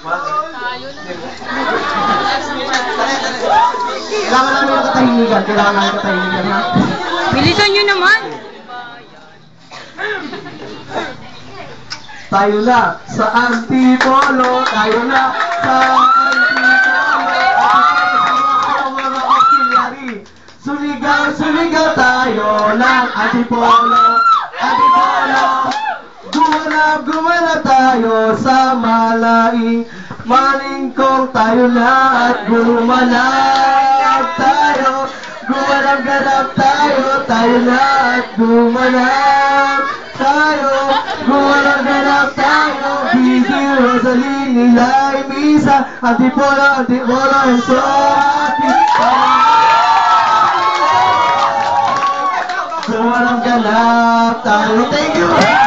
Kailangan namin ng katahimikan. Kailangan namin ng katahimikan, ha? Bilisan nyo naman. Tayo na sa Antipolo. Tayo na sa Antipolo. Suligaw, suligaw tayo ng Antipolo. Antipolo. Gumanap, gumanap tayo sa malaing malingkong tayo na at gumanap tayo. Gumanap, ganap tayo, tayo na at gumanap tayo. Gumanap, ganap tayo, Gigi, Rosalie, Nilay, Misa, Antipolo, Antipolo, and so happy. Gumanap, ganap tayo. Thank you!